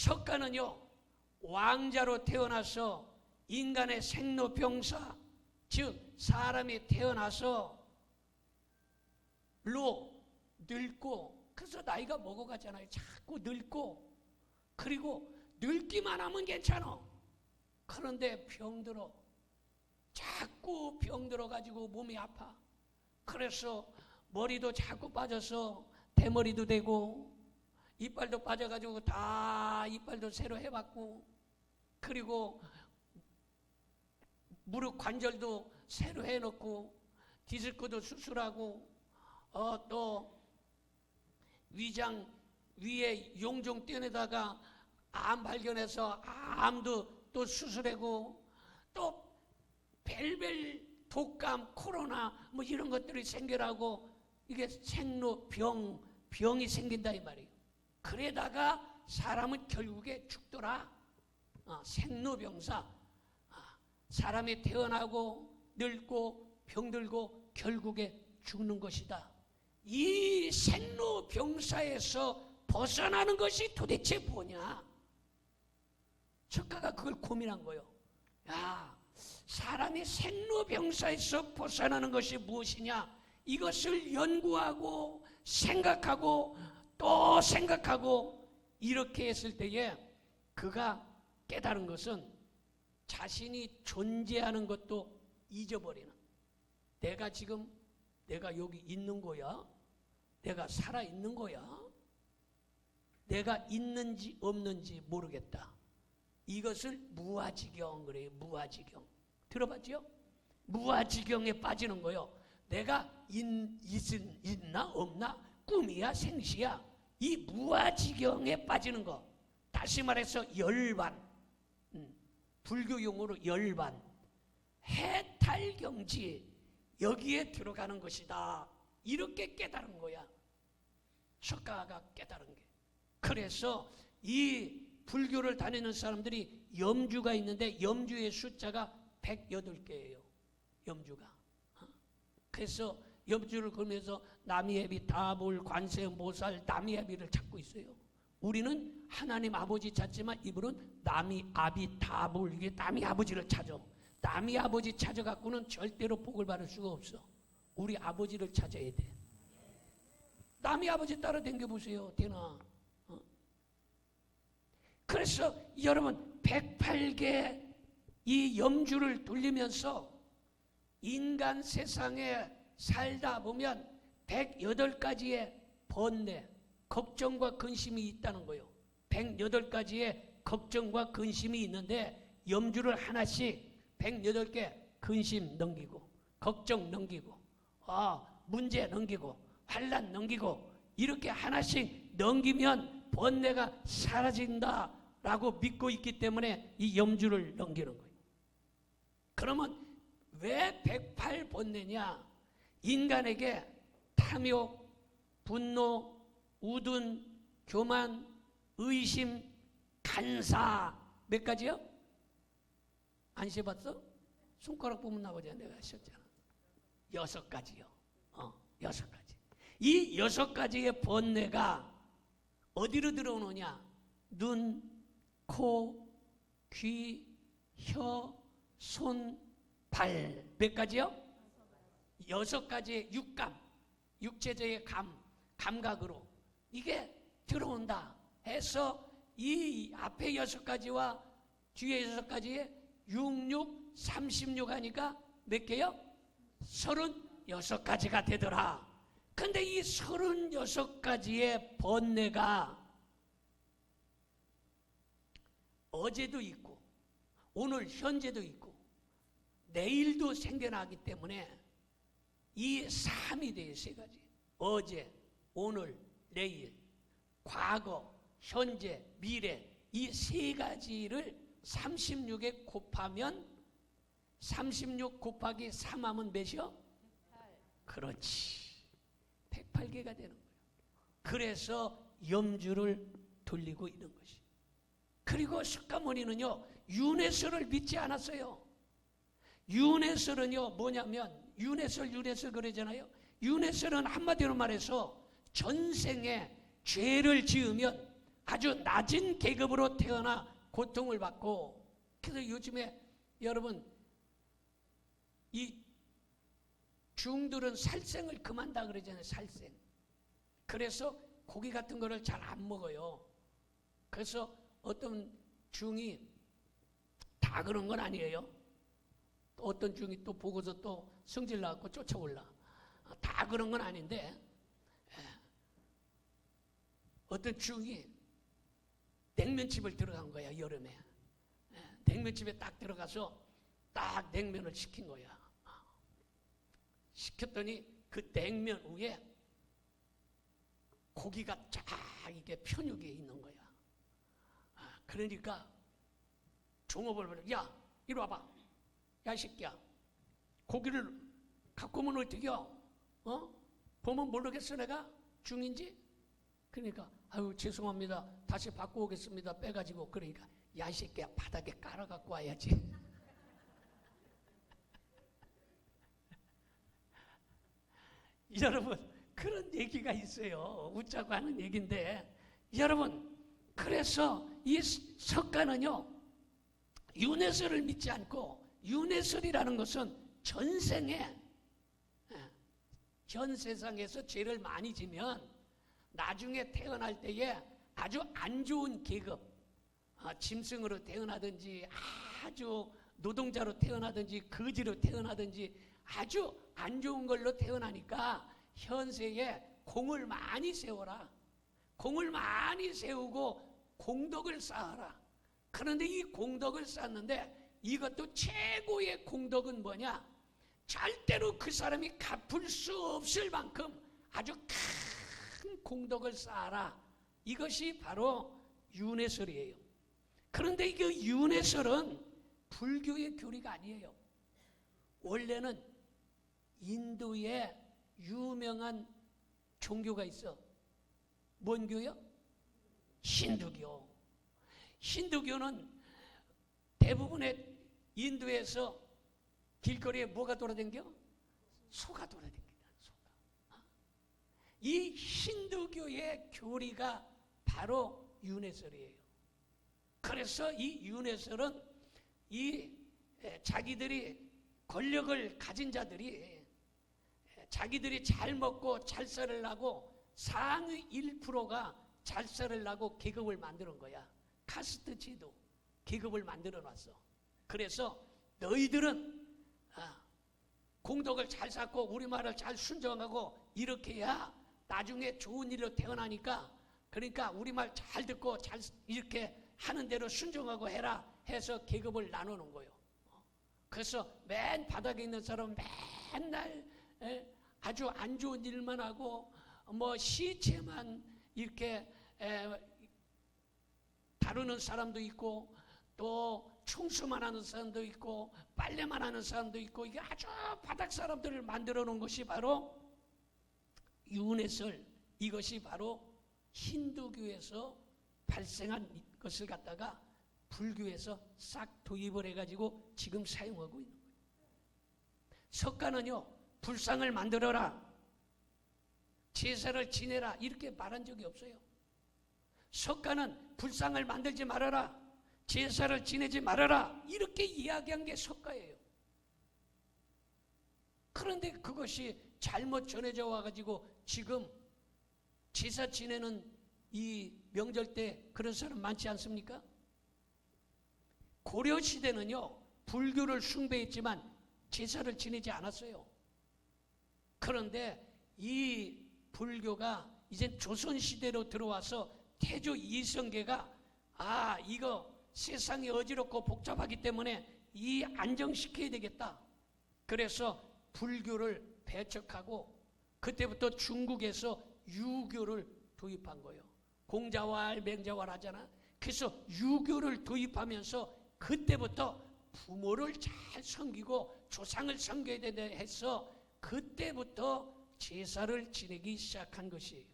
석가는요 왕자로 태어나서 인간의 생로병사 즉 사람이 태어나서 로 늙고 그래서 나이가 먹어가잖아요. 자꾸 늙고 그리고 늙기만 하면 괜찮아. 그런데 병들어. 자꾸 병들어 가지고 몸이 아파. 그래서 머리도 자꾸 빠져서 대머리도 되고 이빨도 빠져가지고 다 이빨도 새로 해봤고 그리고 무릎 관절도 새로 해놓고 디스크도 수술하고 어, 또 위장 위에 용종 떼내다가 암 발견해서 암도 또 수술하고 또 벨벨 독감 코로나 뭐 이런 것들이 생겨나고 이게 생로 병 병이 생긴다 이 말이에요. 그래다가 사람은 결국에 죽더라. 어, 생로병사. 아, 사람이 태어나고 늙고 병들고 결국에 죽는 것이다. 이 생로병사에서 벗어나는 것이 도대체 뭐냐? 석가가 그걸 고민한 거예요. 야, 사람이 생로병사에서 벗어나는 것이 무엇이냐? 이것을 연구하고 생각하고 또 생각하고 이렇게 했을 때에 그가 깨달은 것은 자신이 존재하는 것도 잊어버리는 내가 지금 내가 여기 있는 거야? 내가 살아 있는 거야? 내가 있는지 없는지 모르겠다. 이것을 무아지경 그래요. 무아지경. 들어봤죠? 무아지경에 빠지는 거요. 내가 있, 있은, 있나 없나 꿈이야 생시야 이 무아지경에 빠지는 거. 다시 말해서 열반. 음, 불교 용어로 열반. 해탈경지 여기에 들어가는 것이다. 이렇게 깨달은 거야. 석가가 깨달은 게. 그래서 이 불교를 다니는 사람들이 염주가 있는데 염주의 숫자가 108개예요. 염주가. 어? 그래서 염주를 걸면서 남이애비 다볼 관세음 보살 남이애비를 찾고 있어요. 우리는 하나님 아버지 찾지만 이분은 남이 아비 다볼 이게 남이 아버지를 찾아. 남이 아버지 찾아갖고는 절대로 복을 받을 수가 없어. 우리 아버지를 찾아야 돼. 남이 아버지 따라 댕겨 보세요. 되나? 어? 그래서 여러분 108개 이 염주를 돌리면서 인간 세상에 살다 보면 108가지의 번뇌, 걱정과 근심이 있다는 거예요. 108가지의 걱정과 근심이 있는데 염주를 하나씩 108개 근심 넘기고 걱정 넘기고 아, 문제 넘기고 환란 넘기고 이렇게 하나씩 넘기면 번뇌가 사라진다라고 믿고 있기 때문에 이 염주를 넘기는 거예요. 그러면 왜 108번뇌냐? 인간에게 탐욕, 분노, 우둔, 교만, 의심, 간사 몇 가지요? 안 세봤어? 손가락 보면 나오잖아. 내가 하셨잖아. 여섯 가지요. 어, 여섯 가지. 이 여섯 가지의 번뇌가 어디로 들어오느냐? 눈, 코, 귀, 혀, 손, 발. 몇 가지요? 여섯 가지의 육감, 육체적의 감, 감각으로 이게 들어온다 해서 이 앞에 여섯 가지와 뒤에 여섯 가지의 66, 36 하니까 몇 개요? 36가지가 되더라. 근데 이 36가지의 번뇌가 어제도 있고 오늘 현재도 있고 내일도 생겨나기 때문에 이 3이 돼요, 세 가지. 어제, 오늘, 내일, 과거, 현재, 미래 이 세 가지를 36에 곱하면 36 곱하기 3 하면 몇이요? 108. 그렇지. 108개가 되는 거예요. 그래서 염주를 돌리고 있는 것이. 그리고 석가모니는요, 윤회설을 믿지 않았어요. 윤회설은요, 뭐냐면, 윤회설, 윤회설 그러잖아요. 윤회설은 한마디로 말해서 전생에 죄를 지으면 아주 낮은 계급으로 태어나 고통을 받고 그래서 요즘에 여러분 이 중들은 살생을 그만다 그러잖아요 살생. 그래서 고기 같은 거를 잘 안 먹어요. 그래서 어떤 중이 다 그런 건 아니에요 또 어떤 중이 또 보고서 또 성질 나갖고 쫓아올라. 아, 다 그런 건 아닌데 예. 어떤 중이 냉면집을 들어간 거야 여름에. 예, 냉면집에 딱 들어가서 딱 냉면을 시킨 거야. 시켰더니 그 냉면 위에 고기가 쫙 이게 편육에 있는 거야. 아, 그러니까 종업을 보려 야 이리 와봐 야이 새끼야. 고기를 갖고 오면 어떡해요 어? 보면 모르겠어 내가? 중인지? 그러니까 아유 죄송합니다. 다시 바꿔 오겠습니다. 빼가지고. 그러니까 야이 새끼야 바닥에 깔아 갖고 와야지. 여러분 그런 얘기가 있어요. 웃자고 하는 얘기인데. 여러분 그래서 이 석가는요 윤회설을 믿지 않고 윤회설이라는 것은 전생에 예, 현 세상에서 죄를 많이 지면 나중에 태어날 때에 아주 안 좋은 계급, 아, 짐승으로 태어나든지 아주 노동자로 태어나든지 거지로 태어나든지 아주 안 좋은 걸로 태어나니까 현세에 공을 많이 세워라. 공을 많이 세우고 공덕을 쌓아라. 그런데 이 공덕을 쌓는데 이것도 최고의 공덕은 뭐냐? 절대로 그 사람이 갚을 수 없을 만큼 아주 큰 공덕을 쌓아라. 이것이 바로 윤회설이에요. 그런데 이 윤회설은 불교의 교리가 아니에요. 원래는 인도에 유명한 종교가 있어. 뭔 교요? 힌두교. 힌두교는 대부분의 인도에서 길거리에 뭐가 돌아댕겨? 소가 돌아댕긴다. 소가. 어? 이 힌두교의 교리가 바로 윤회설이에요. 그래서 이 윤회설은 이 자기들이 권력을 가진 자들이 자기들이 잘 먹고 잘 살으려고 상위 1%가 잘 살으려고 계급을 만드는 거야. 카스트 제도 계급을 만들어 놨어. 그래서 너희들은 아, 공덕을 잘 쌓고 우리 말을 잘 순종하고 이렇게 해야 나중에 좋은 일로 태어나니까 그러니까 우리 말 잘 듣고 잘 이렇게 하는 대로 순종하고 해라 해서 계급을 나누는 거예요. 그래서 맨 바닥에 있는 사람은 맨날 아주 안 좋은 일만 하고 뭐 시체만 이렇게 다루는 사람도 있고 또 청소만 하는 사람도 있고 빨래만 하는 사람도 있고 이게 아주 바닥 사람들을 만들어 놓은 것이 바로 윤회설 이것이 바로 힌두교에서 발생한 것을 갖다가 불교에서 싹 도입을 해가지고 지금 사용하고 있는 거예요. 석가는요 불상을 만들어라 제사를 지내라 이렇게 말한 적이 없어요. 석가는 불상을 만들지 말아라 제사를 지내지 말아라 이렇게 이야기한 게 석가예요. 그런데 그것이 잘못 전해져 와가지고 지금 제사 지내는 이 명절 때 그런 사람 많지 않습니까? 고려 시대는요 불교를 숭배했지만 제사를 지내지 않았어요. 그런데 이 불교가 이제 조선 시대로 들어와서 태조 이성계가 아 이거 세상이 어지럽고 복잡하기 때문에 이 안정시켜야 되겠다. 그래서 불교를 배척하고 그때부터 중국에서 유교를 도입한 거예요. 공자왈 맹자왈 하잖아. 그래서 유교를 도입하면서 그때부터 부모를 잘 섬기고 조상을 섬겨야 된다 해서 그때부터 제사를 지내기 시작한 것이에요.